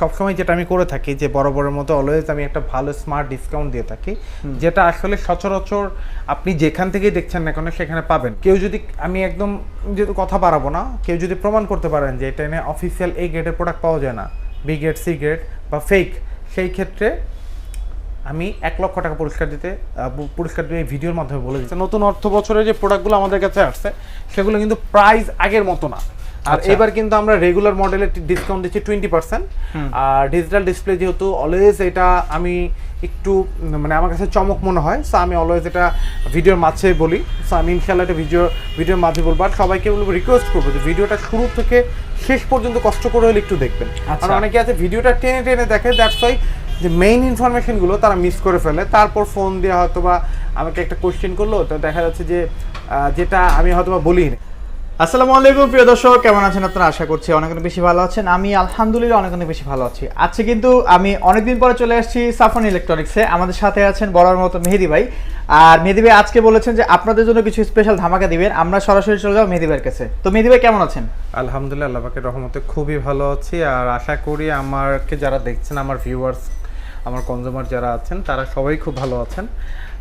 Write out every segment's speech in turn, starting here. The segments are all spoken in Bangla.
সবসময় যেটা আমি করে থাকি যে বড় বড়ের মতো অলওয়েজ আমি একটা ভালো স্মার্ট ডিসকাউন্ট দিয়ে থাকি যেটা আসলে সচরাচর আপনি যেখান থেকেই দেখছেন না কেন সেখানে পাবেন। কেউ যদি আমি একদম যেহেতু কথা বাড়াবো না কেউ যদি প্রমাণ করতে পারেন যে এটা এনে অফিসিয়াল এই গ্রেডের প্রোডাক্ট পাওয়া যায় না বি গ্রেড সি গ্রেড বা ফেক সেই ক্ষেত্রে আমি এক লক্ষ টাকা পুরস্কার দিতে পুরস্কার দিয়ে এই ভিডিওর মাধ্যমে বলে দিচ্ছি। নতুন অর্থ বছরে যে প্রোডাক্টগুলো আমাদের কাছে আসছে সেগুলো কিন্তু প্রাইস আগের মতো না। আর আচ্ছা। এবার কিন্তু আমরা রেগুলার মডেলের ডিসকাউন্ট দিচ্ছি টোয়েন্টি পার্সেন্ট আর ডিজিটাল ডিসপ্লে যেহেতু অলওয়েজ এটা আমি একটু মানে আমার কাছে চমক মনে হয় সো আমি অলওয়েজ এটা ভিডিওর মাঝে বলি। সো আমি ইনশাল্লাহ এটা ভিডিও ভিডিওর মাঝে বলব। আর সবাইকে বলব রিকোয়েস্ট করব যে ভিডিওটা শুরু থেকে শেষ পর্যন্ত কষ্ট করে হলে একটু দেখবেন। আর অনেকে আছে ভিডিওটা টেনে টেনে দেখে দ্যাটস ওয়াই যে মেইন ইনফরমেশনগুলো তারা মিস করে ফেলে। তারপর ফোন দিয়ে হয়তো বা আমাকে একটা কোয়েশ্চেন করল তো দেখা যাচ্ছে যে যেটা আমি হয়তো বা বলিনি। আসসালামু আলাইকুম, প্রিয় দর্শক। কেমন আছেন আপনারা? আশা করছি অনেক অনেক বেশি ভালো আছেন। আমি আলহামদুলিল্লাহ অনেক অনেক বেশি ভালো আছি। আজকে কিন্তু আমি অনেকদিন পরে চলে আসছি সাফন ইলেকট্রনিক্সে। আমাদের সাথে আছেন বড়ার মতো মেহেদি ভাই। আর মেহেদি ভাই আজকে বলেছেন যে আপনাদের জন্য কিছু স্পেশাল ধামাকা দিবেন। আমরা সরাসরি চলে যাব মেহেদি ভাইয়ের কাছে। তো মেহেদি ভাই, কেমন আছেন? আলহামদুলিল্লাহ, আল্লাহ পাকের রহমতে খুবই ভালো আছি। আর আশা করি আমাকে যারা দেখছেন, আমার ভিউয়ার্স আমার কনজিউমার যারা আছেন, তারা সবাই খুব ভালো আছেন।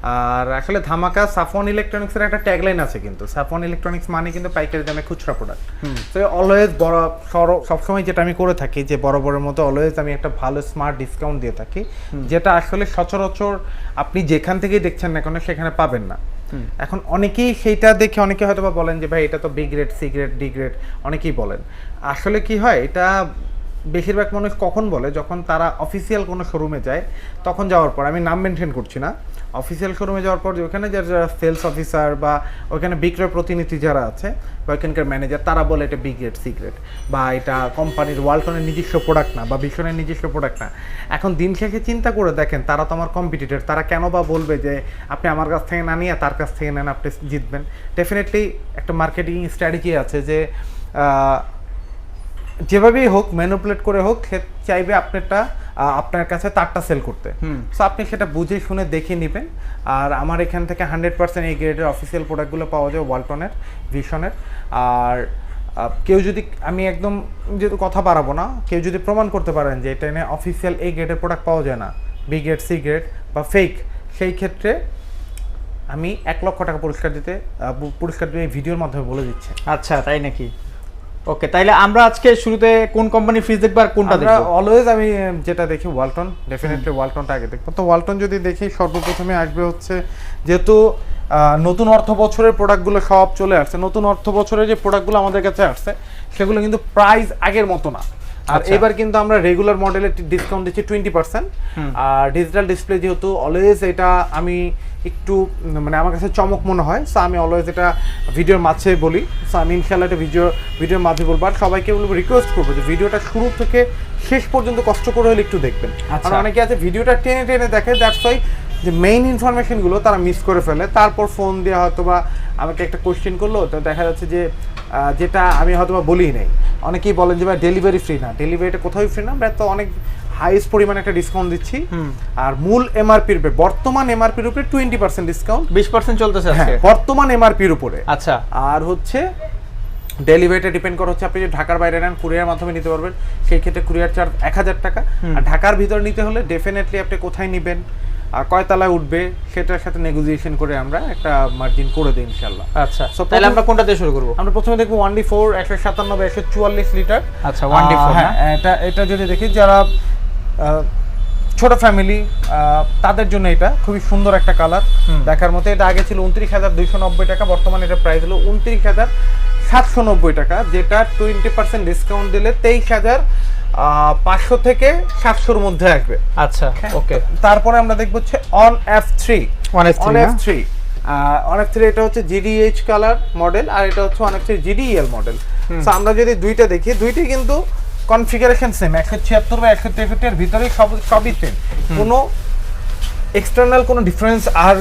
আর আসলে ধামাকা সাফন ইলেকট্রনিক্সের একটা ট্যাগলাইন আছে কিন্তু। সাফন ইলেকট্রনিক্স মানে কিন্তু পাইকারি দামে খুচরা প্রোডাক্ট তো অলওয়েজ বড় সর সবসময় যেটা আমি করে থাকি যে বড় বরাবরের মতো অলওয়েজ আমি একটা ভালো স্মার্ট ডিসকাউন্ট দিয়ে থাকি। যেটা আসলে সচরাচর আপনি যেখান থেকেই দেখছেন না কেন সেখানে পাবেন না। এখন অনেকেই সেইটা দেখে অনেকে হয়তো বা বলেন যে ভাই এটা তো B grade C grade D grade অনেকেই বলেন। আসলে কি হয় এটা বেশিরভাগ মানুষ কখন বলে? যখন তারা অফিসিয়াল কোনো শোরুমে যায়, তখন যাওয়ার পর। আমি নাম মেনটেন করছি না। অফিসিয়াল শোরুমে যাওয়ার পর যে ওখানে যারা যারা সেলস অফিসার বা ওখানে বিক্রয় প্রতিনিধি যারা আছে, বা ওইখানকার ম্যানেজার তারা বলে এটা বি গ্রেড সি গ্রেড বা এটা কোম্পানির ওয়ালটনের নিজস্ব প্রোডাক্ট না বা ভীষণের নিজস্ব প্রোডাক্ট না। এখন দিন শেষে চিন্তা করে দেখেন, তারা তো আমার কম্পিটিটর তারা কেন বা বলবে যে আপনি আমার কাছ থেকে না নিয়ে তার কাছ থেকে নেন, আপনি জিতবেন। ডেফিনেটলি একটা মার্কেটিং স্ট্র্যাটেজি আছে যে যেভাবেই হোক ম্যানুপুলেট করে হোক সে চাইবে আপনারটা আপনার কাছে তারটা সেল করতে। সো আপনি সেটা বুঝে শুনে দেখে নেবেন। আর আমার এখান থেকে হান্ড্রেড পার্সেন্ট এই গ্রেডের অফিসিয়াল প্রোডাক্টগুলো পাওয়া যায় ওয়ালটনের ভিশনের আর কেউ যদি আমি একদম যেহেতু কথা বাড়াবো না কেউ যদি প্রমাণ করতে পারেন যে এটা এনে অফিসিয়াল এই গ্রেডের প্রোডাক্ট পাওয়া যায় না বি গ্রেড সি গ্রেড বা ফেক সেই ক্ষেত্রে আমি এক লক্ষ টাকা পুরস্কার দিতে পুরস্কার দিয়ে এই ভিডিওর মাধ্যমে বলে দিচ্ছি। আচ্ছা তাই নাকি? ওকে তাইলে আমরা আজকে শুরুতে কোন কোম্পানি ফ্রিজ দেখব আর কোনটা আমরা অলওয়েজ আমি যেটা দেখি ওয়ালটন ডেফিনেটলি ওয়ালটনটা আগে দেখব। তো ওয়ালটন যদি দেখি সর্বপ্রথমে আসবে হচ্ছে যেহেতু নতুন অর্থ বছরের প্রোডাক্টগুলো সব চলে আসছে। নতুন অর্থ বছরের যে প্রোডাক্টগুলো আমাদের কাছে আসছে সেগুলো কিন্তু প্রাইস আগের মতো না। আর আচ্ছা। এবার কিন্তু আমরা রেগুলার মডেলের ডিসকাউন্ট দিচ্ছি টোয়েন্টি পার্সেন্ট আর ডিজিটাল ডিসপ্লে যেহেতু অলওয়েজ এটা আমি একটু মানে আমার কাছে চমক মনে হয় সো আমি অলওয়েজ এটা ভিডিওর মাঝে বলি। সো আমি ইনশাল্লাহ এটা ভিডিও ভিডিওর মাঝে বলব। আর সবাইকে বলব রিকোয়েস্ট করব যে ভিডিওটা শুরু থেকে শেষ পর্যন্ত কষ্ট করে হলে একটু দেখবেন। আচ্ছা। কারণ অনেকে আছে ভিডিওটা টেনে টেনে দেখে দ্যাটস ওয়াই যে মেইন ইনফরমেশনগুলো তারা মিস করে ফেলে। তারপর ফোন দিয়ে হয়তো বা আমাকে একটা কোয়েশ্চেন করল তো দেখা যাচ্ছে যে যেটা আমি হয়তো বা বলি নাই। অনেকেই বলেন যে ভাই ডেলিভারি ফ্রি না। ডেলিভারিটা কোথাও ফ্রি না? আমরা তো অনেক হাইস্ট পরিমাণে একটা ডিসকাউন্ট দিচ্ছি। আর মূল এমআরপির উপরে বর্তমান এমআরপির উপরে টোয়েন্টি পার্সেন্ট ডিসকাউন্ট বিশ পার্সেন্ট চলতেছে হ্যাঁ আজকে বর্তমান এমআরপির উপরে। আচ্ছা। আর হচ্ছে ডেলিভারিটা ডিপেন্ড করে হচ্ছে আপনি যদি ঢাকার বাইরে নেন কুরিয়ার মাধ্যমে নিতে পারবেন। সেই ক্ষেত্রে কুরিয়ার চার্জ এক হাজার টাকা। আর ঢাকার ভিতরে নিতে হলে ডেফিনেটলি আপনি কোথায় নেবেন? আর কয় তলায় উঠবে সেটার সাথে নেগোসিয়েশন করে আমরা একটা মার্জিন করে দিই ইনশাল্লাহ আচ্ছা তাহলে আমরা কোনটা দিয়ে শুরু করব? আমরা প্রথমে দেখব ওয়ান ডি ফোর একশো সাতানব্বই একশো চুয়াল্লিশ লিটার আচ্ছা, 1D4 আহ, হ্যাঁ। এটা এটা যদি দেখি যারা ছোট ফ্যামিলি তাদের জন্য এটা খুবই সুন্দর একটা কালার দেখার মতো এটা আগে ছিল উনত্রিশ হাজার দুইশো নব্বই টাকা বর্তমানে এটা প্রাইস হলো উনত্রিশ হাজার সাতশো নব্বই টাকা যেটা টোয়েন্টি পার্সেন্ট ডিসকাউন্ট দিলে তেইশ হাজার পাঁচশো থেকে সাতশোর মধ্যে আসবে। আচ্ছা ওকে। তারপরে আমরা দেখব হচ্ছে on F three On F3 on F three on F three এটা হচ্ছে জিডিএইচ কালার মডেল আর এটা হচ্ছে on F three GDL model so আমরা যদি দুইটা দেখি দুইটাই কিন্তু কনফিগারেশন সেম একশো ছিয়াত্তর বা একশো তেষট্টি এর ভিতরে সব সবই সেম কোনো এক্সটার্নাল কোনো ডিফারেন্স আর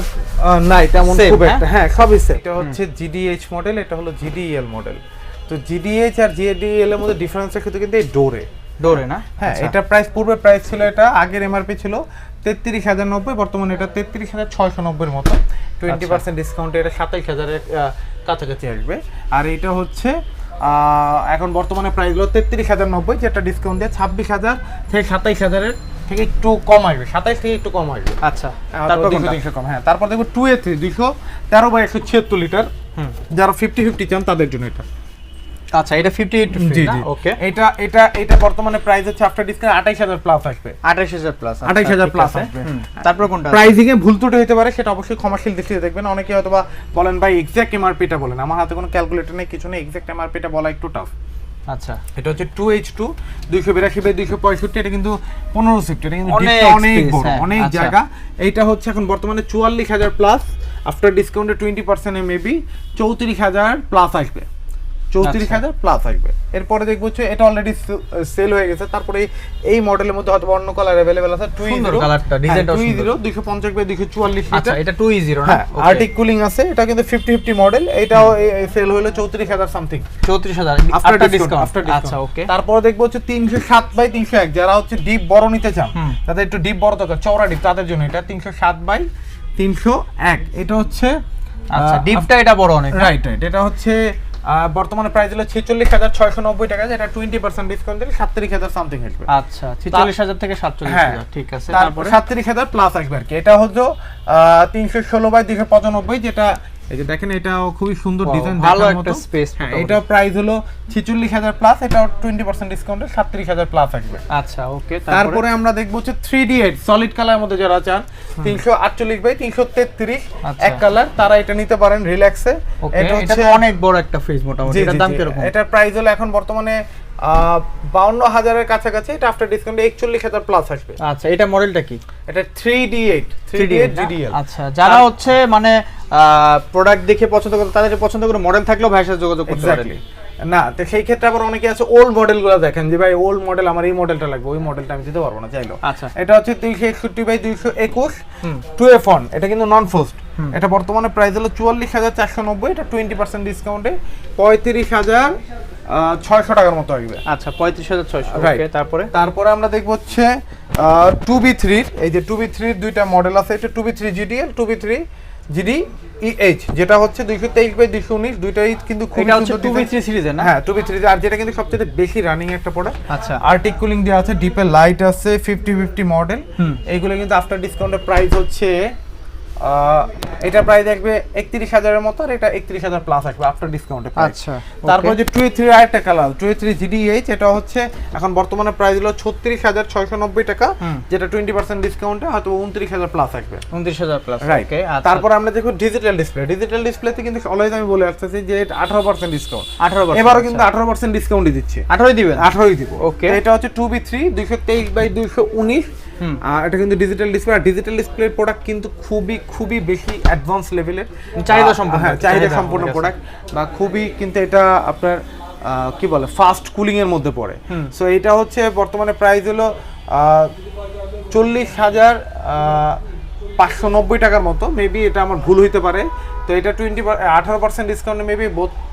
নাই তেমন খুব হ্যাঁ? একটা। হ্যাঁ। সবই সেম এটা হচ্ছে জিডিএইচ মডেল এটা হলো জিডিএল মডেল তো জিডিএইচ আর জিডিএল এর মধ্যে ডিফারেন্সের ক্ষেত্রে কিন্তু এই ডোরে ডোরে না হ্যাঁ আচ্ছা। এটা প্রাইস পূর্বে প্রাইস ছিল এটা আগের এমআরপি ছিল তেত্রিশ হাজার নব্বই বর্তমানে এটা তেত্রিশ হাজার ছয়শো নব্বইয়ের মতো টোয়েন্টি। পার্সেন্ট ডিসকাউন্টে এটা সাতাইশ হাজারের কাছাকাছি আসবে আর এটা হচ্ছে এখন বর্তমানে প্রাইস হলো তেত্রিশ হাজার নব্বই যেটা ডিসকাউন্ট দিয়ে ছাব্বিশ হাজার থেকে সাতাইশ হাজারের থেকে একটু কম আসবে সাতাইশ থেকে একটু কম আসবে আচ্ছা তারপর? কম হ্যাঁ তারপর দেখব টু এ থ্রি দুইশো তেরো বাই একশো ছিয়াত্তর লিটার হুম। যারা ফিফটি ফিফটি চান তাদের জন্য এটা আচ্ছা এটা ফিফটি এইট জি জি। ওকে এটা এটা এটা বর্তমানে প্রাইস হচ্ছে আফটার ডিসকাউন্ট আঠাইশ হাজার প্লাস আসবে। আঠাশ হাজার প্লাস 28,000 plus আসবে। তারপর কোনটা প্রাইজিং এ ভুল ত্রুটি হতে পারে সেটা অবশ্যই দৃষ্টিতে দেখবেন। অনেকে হয়তো বা বলেন ভাই এমআরপিটা বলেন। আমার হাতে কোনো ক্যালকুলেটর নেই কিছু নেই। এমআরপিটা বলা একটু টাফ আচ্ছা। এটা হচ্ছে টু এইচ টু দুইশো বিরাশি বাই দুইশো পঁয়ষট্টি। এটা কিন্তু পনেরো সিফট এটা কিন্তু অনেক অনেক বড় হ্যাঁ, অনেক আচ্ছা। জায়গা। এইটা হচ্ছে এখন বর্তমানে চুয়াল্লিশ হাজার প্লাস আফটার ডিসকাউন্টে টোয়েন্টি পার্সেন্টে মেবি চৌত্রিশ হাজার প্লাস আসবে। চৌত্রিশ আচ্ছা। হাজার প্লাস আসবে এরপরে দেখব হচ্ছে এটা অলরেডি সেল হয়ে গেছে। তারপরে এই মডেলের মধ্যে হয়তো অন্য কালার অ্যাভেলেবেল আছে টু design-টাও টু জিরো দুইশো পঞ্চাশ বাই দুইশো চুয়াল্লিশ আচ্ছা এটা টু জিরো হ্যাঁ আর্টিক কুলিং আছে এটা কিন্তু ফিফটি ফিফটি মডেল এটাও সেল হলো চৌত্রিশ হাজার সামথিং চৌত্রিশ হাজার আফটার আফটার ডিসকাউন্ট ডিসকাউন্ট আচ্ছা ওকে তারপরে দেখব হচ্ছে তিনশো সাত বাই তিনশো এক যারা হচ্ছে ডিপ বড় নিতে চান তাদের একটু ডিপ বড় দরকার চওড়া ডিপ তাদের জন্য এটা তিনশো সাত বাই তিনশো এক। এটা হচ্ছে আচ্ছা ডিপটা এটা বড় অনেক রাইট রাইট এটা হচ্ছে বর্তমানে প্রাইস হলো ছেচল্লিশ হাজার ছয়শো নব্বই টাকা যেটা টোয়েন্টি পার্সেন্ট ডিসকাউন্ট দিলে সাতত্রিশ হাজার সামথিং আসবে আচ্ছা ছিচল্লিশ হাজার থেকে সাতচল্লিশ হ্যাঁ হাজার ঠিক আছে তারপরে তারপরে? সাতত্রিশ হাজার প্লাস আসবে আর কি। এটা হচ্ছে তিনশো ষোলো বাই দুশো পঁচানব্বই যেটা এই যে দেখেন এটাও খুবই সুন্দর ডিজাইন ভালো একটা space হ্যাঁ এটা প্রাইস হলো ছিচল্লিশ হাজার প্লাস এটা টোয়েন্টি পার্সেন্ট ডিসকাউন্টে সাতত্রিশ হাজার প্লাস আসবে। আচ্ছা ওকে তারপরে? আমরা দেখব হচ্ছে সলিড কালার মধ্যে যারা চান তিনশো আটচল্লিশ বাই তিনশো তেত্রিশ আচ্ছা। এক কালার তারা এটা নিতে পারেন রিল্যাক্সে এটা এটা হচ্ছে অনেক বড় একটা ফ্রিজ মোটামুটি দাম। কীরকম? এটার প্রাইস হলো এখন বর্তমানে বাউন্ন হাজারের কাছাকাছি এটা আফটার ডিসকাউন্টে একচল্লিশ হাজার প্লাস আসবে। আচ্ছা এটা মডেলটা কি? এটা three D eight three D eight আচ্ছা যারা হচ্ছে মানে প্রোডাক্ট দেখে পছন্দ করে তাদের পছন্দ করে মডেল থাকলেও ভাইয়ের সাথে যোগাযোগ করতে পারেন। না তো সেই ক্ষেত্রে আবার অনেকে আছে ওল্ড মডেলগুলো দেখেন যে ভাই ওল্ড মডেল আমার এই মডেলটা লাগবে ওই মডেলটা আমি দিতে পারব না চাইলো। আচ্ছা। এটা হচ্ছে দুইশো একষট্টি বাই দুইশো একুশ। টু এফ ওয়ান এটা কিন্তু নন ফোস্ট এটা বর্তমানে প্রাইস হলো চুয়াল্লিশ হাজার চারশো নব্বই এটা টোয়েন্টি পার্সেন্ট ডিসকাউন্টে পঁয়ত্রিশ হাজার ছয়শো টাকার মতো আসবে। আচ্ছা পঁয়ত্রিশ হাজার ছয়শো তারপরে? তারপরে আমরা দেখব হচ্ছে টু বি থ্রির এই যে টু বি থ্রির দুইটা মডেল আছে এটা two B three GDL two B three GD EH যেটা হচ্ছে দুইশো তেইশ বাই দুইশো উনিশ দুইটাই কিন্তু খুব এটা হচ্ছে টু বি থ্রি সিরিজের না? হ্যাঁ টু বি থ্রি আর যেটা কিন্তু সবচেয়ে বেশি রানিং একটা প্রোডাক্ট আচ্ছা। আর্টিক কুলিং দেওয়া আছে ডিপে লাইট আছে ফিফটি ফিফটি মডেল। এইগুলো কিন্তু আফটার ডিসকাউন্টের প্রাইস হচ্ছে এটা প্রায় দেখবে একত্রিশ হাজারের মতো আর এটা একত্রিশ হাজার প্লাস আসবে আফটার ডিসকাউন্টে আচ্ছা তারপর যে টু থ্রি আরেকটা কালার টু থ্রি জিডিএইচ এটা হচ্ছে এখন বর্তমানে প্রাইস হলো ছত্রিশ হাজার ছয়শো নব্বই টাকা যেটা টোয়েন্টি পার্সেন্ট ডিসকাউন্টে হয়তো উনত্রিশ হাজার প্লাস আসবে। উনত্রিশ হাজার প্লাস রাইট ওকে আচ্ছা। তারপর আমরা দেখো ডিজিটাল ডিসপ্লে ডিজিটাল ডিসপ্লেতে কিন্তু অলওয়েজ আমি বলে আসতেছি যে আঠারো পার্সেন্ট ডিসকাউন্ট আঠারো এবারও কিন্তু আঠারো পার্সেন্ট ডিসকাউন্টই দিচ্ছে। আঠারোই দিবেন? আঠারোই দিব। ওকে এটা হচ্ছে টু বি থ্রি দুইশো তেইশ বাই দুইশো উনিশ। আর এটা কিন্তু ডিজিটাল ডিসপ্লে আর ডিজিটাল ডিসপ্লের প্রোডাক্ট কিন্তু খুবই খুবই বেশি অ্যাডভান্স লেভেলের চাহিদা সম্পূর্ণ হ্যাঁ চাহিদা আছে। প্রোডাক্ট বা খুবই কিন্তু এটা আপনার কি বলে ফাস্ট কুলিং এর মধ্যে পড়ে। সো এটা হচ্ছে বর্তমানে প্রাইস হলো চল্লিশ হাজার পাঁচশো নব্বই টাকার মতো মেবি এটা আমার ভুল হইতে পারে। তো এটা টোয়েন্টি আঠারো পার্সেন্ট ডিসকাউন্টে মেবি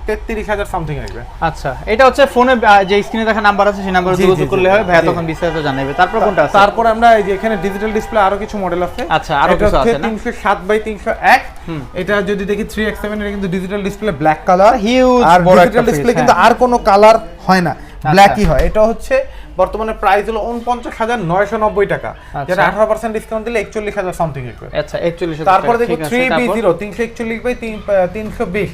তেত্রিশ হাজার সামথিং আসবে। আচ্ছা এটা হচ্ছে ফোনে যে স্ক্রিনে দেখা নাম্বার আছে সেই নাম্বারে যোগাযোগ করলে হবে ভাইয়া তখন বিস্তারিত জানাবে তারপর কোনটা আছে? তারপর আমরা এই যে এখানে ডিজিটাল ডিসপ্লে আরও কিছু মডেল আছে। আচ্ছা, আরও কিছু আছে না? তিনশো সাত বাই তিনশো এক। হুম। এটা যদি দেখি থ্রি এক্স সেভেন এটা কিন্তু digital display black colour huge আর বড় একটা ডিজিটাল ডিসপ্লে কিন্তু হ্যাঁ। আর কোনো কালার হয় না। ব্ল্যাকই হয়। এটা হচ্ছে বর্তমানে প্রাইস হলো উনপঞ্চাশ হাজার নয়শো নব্বই টাকা। আচ্ছা। যেটা আঠারো পার্সেন্ট ডিসকাউন্ট দিলে একচল্লিশ হাজার সামথিং আচ্ছা একচল্লিশ তারপরে দেখো থ্রি বি জিরো তিনশো একচল্লিশ বাই তিনশো বিশ।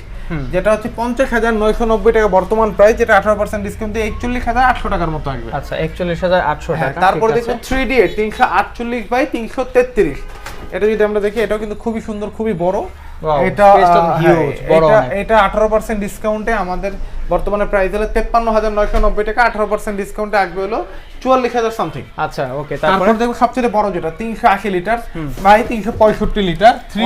যেটা হচ্ছে পঞ্চাশ হাজার নয়শো নব্বই টাকা বর্তমান প্রাইস যেটা আঠারো পার্সেন্ট ডিসকাউন্ট দিয়ে একচল্লিশ হাজার আটশো টাকার মতো আসবে। আচ্ছা একচল্লিশ হাজার আটশো হ্যাঁ, টাকা। তারপরে দেখো। থ্রি ডি তিনশো আটচল্লিশ বাই তিনশো তেত্রিশ। এটা যদি আমরা দেখি এটাও কিন্তু খুবই সুন্দর খুবই বড়। এটা হ্যাঁ, এটা আঠারো পার্সেন্ট ডিসকাউন্টে আমাদের বর্তমানে প্রাইস হলো তেপ্পান্ন হাজার নয়শো নব্বই টাকা আঠারো পার্সেন্ট ডিসকাউন্টে আসবে হলো চুয়াল্লিশ হাজার সামথিং আচ্ছা ওকে তারপর দেখো সবচেয়ে বড় যেটা তিনশো আশি লিটার বাই তিনশো পঁয়ষট্টি লিটার থ্রি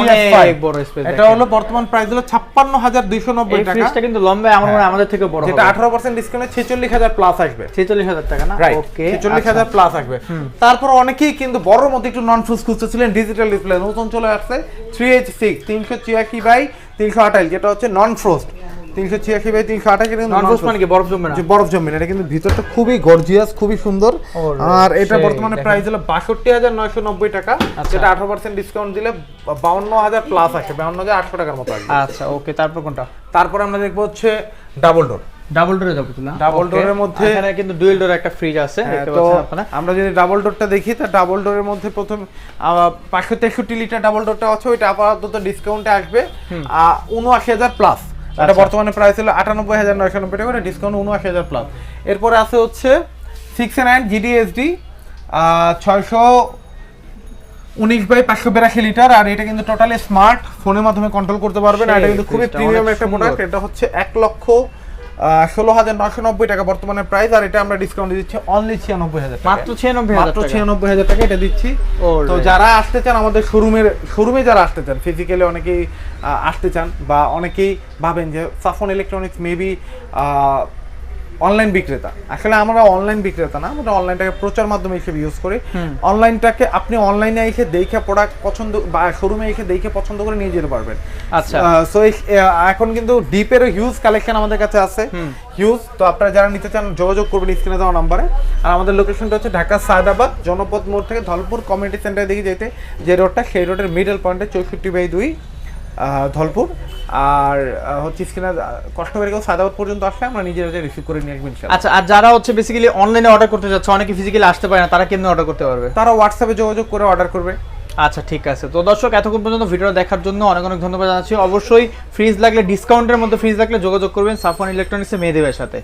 বড় space এটা হলো বর্তমান প্রাইস হলো ছাপ্পান্ন হাজার দুইশো নব্বই টাকা। কিন্তু লম্বা আমার মনে আমাদের থেকে বড় যেটা আঠারো পার্সেন্ট ডিসকাউন্টে ছেচল্লিশ হাজার প্লাস আসবে। ছেচল্লিশ হাজার টাকা না? ওকে ছেচল্লিশ আচ্ছা। হাজার প্লাস আসবে তারপর অনেকেই কিন্তু বড় মধ্যে একটু নন ফ্রুজ খুঁজতেছিলেন ডিজিটাল ডিসপ্লে নতুন চলে আসছে থ্রি এইচ সিক্স তিনশো ছিয়াশি বাই তিনশো আঠাশ যেটা হচ্ছে নন ফ্রোস্ট তিনশো ছিয়াশি বাই তিনশো আঠাশ এটা নন। মানে কি বরফ জমবে না বরফ জমিন এটা কিন্তু ভিতরটা খুবই গর্জিয়াস খুবই সুন্দর আর এটা বর্তমানে। প্রাইস হলো বাষট্টি হাজার নয়শো নব্বই টাকা আচ্ছা। যেটা আঠারো পার্সেন্ট ডিসকাউন্ট দিলে বাউন্ন হাজার প্লাস আসে বাউন্ন হাজার আটশো টাকার মতো আচ্ছা ওকে তারপর কোনটা তারপর আমরা দেখব হচ্ছে ডাবল ডোর ডাবল ডোরে যাব না? Double door মধ্যে- এখানে কিন্তু ডুয়েল ডোর একটা ফ্রিজ আছে হ্যাঁ, তো আমরা যদি ডাবল ডোরটা দেখি তা ডাবল ডোরের মধ্যে প্রথম পাঁচশো তেষট্টি লিটার ডাবল ডোরটা আছে ওইটা আপাতত ডিসকাউন্টে আসবে। উনআশি হাজার প্লাস এটা আচ্ছা। বর্তমানে প্রাইস হলো আটানব্বই হাজার নয়শো নব্বই টাকা ডিসকাউন্ট উনআশি হাজার প্লাস এরপরে আছে হচ্ছে সিক্স নাইন জিডিএসডি ছয়শো উনিশ বাই পাঁচশো বিরাশি লিটার আর এটা কিন্তু টোটালি স্মার্ট ফোনের মাধ্যমে কন্ট্রোল করতে পারবেন এটা কিন্তু খুবই প্রিমিয়াম একটা প্রোডাক্ট এটা হচ্ছে এক লক্ষ ষোলো হাজার নশো নব্বই টাকা বর্তমানে প্রাইস আর এটা আমরা ডিসকাউন্ট দিচ্ছি অনলি ছিয়ানব্বই হাজার মাত্র ছিয়ানব্বই মাত্র ছিয়ানব্বই হাজার টাকা এটা দিচ্ছি। তো যারা আসতে চান আমাদের শোরুমের শোরুমে যারা আসতে চান ফিজিক্যালি অনেকেই আসতে চান বা অনেকেই ভাবেন যে সাফন ইলেকট্রনিক্স মেবি অনলাইন বিক্রেতা। আসলে আমরা অনলাইন বিক্রেতা না আমরা অনলাইনটাকে প্রচার মাধ্যমে হিসেবে ইউজ করি। অনলাইনটাকে আপনি অনলাইনে এসে দেখে প্রোডাক্ট পছন্দ বা শোরুমে এসে দেখে পছন্দ করে নিয়ে যেতে পারবেন। আচ্ছা। সো এখন কিন্তু ডিপের হিউজ কালেকশন আমাদের কাছে আছে। হিউজ তো আপনারা যারা নিতে চান যোগাযোগ করবেন স্ক্রিনে দেওয়া নাম্বারে আর আমাদের লোকেশনটা হচ্ছে ঢাকা সায়দাবাদ জনপদ মোড় থেকে ধলপুর কমিউনিটি সেন্টারে দিকে যেতে। যে রোডটা সেই রোডের মিডল পয়েন্টে চৌষট্টি বাই দুই ধলপুর। আর হচ্ছে স্ক্রিনে কষ্ট করে কেউ সায়দাবাদ পর্যন্ত আসলে আমরা নিজেরা রিসিভ করে নিয়ে আসবেন ইনশাআল্লাহ। আচ্ছা আর যারা হচ্ছে বেসিক্যালি অনলাইনে অর্ডার করতে যাচ্ছে অনেকে ফিজিক্যালি আসতে পারে না তারা কেমনে অর্ডার করতে পারবে? তারা হোয়াটসঅ্যাপে যোগাযোগ করে অর্ডার করবে। আচ্ছা ঠিক আছে। তো দর্শক এতক্ষণ পর্যন্ত ভিডিও দেখার জন্য অনেক অনেক ধন্যবাদ জানাচ্ছি। অবশ্যই ফ্রিজ লাগলে ডিসকাউন্টের মধ্যে ফ্রিজ লাগলে যোগাযোগ করবেন সাফন ইলেকট্রনিক্সে মেয়েদের সাথে।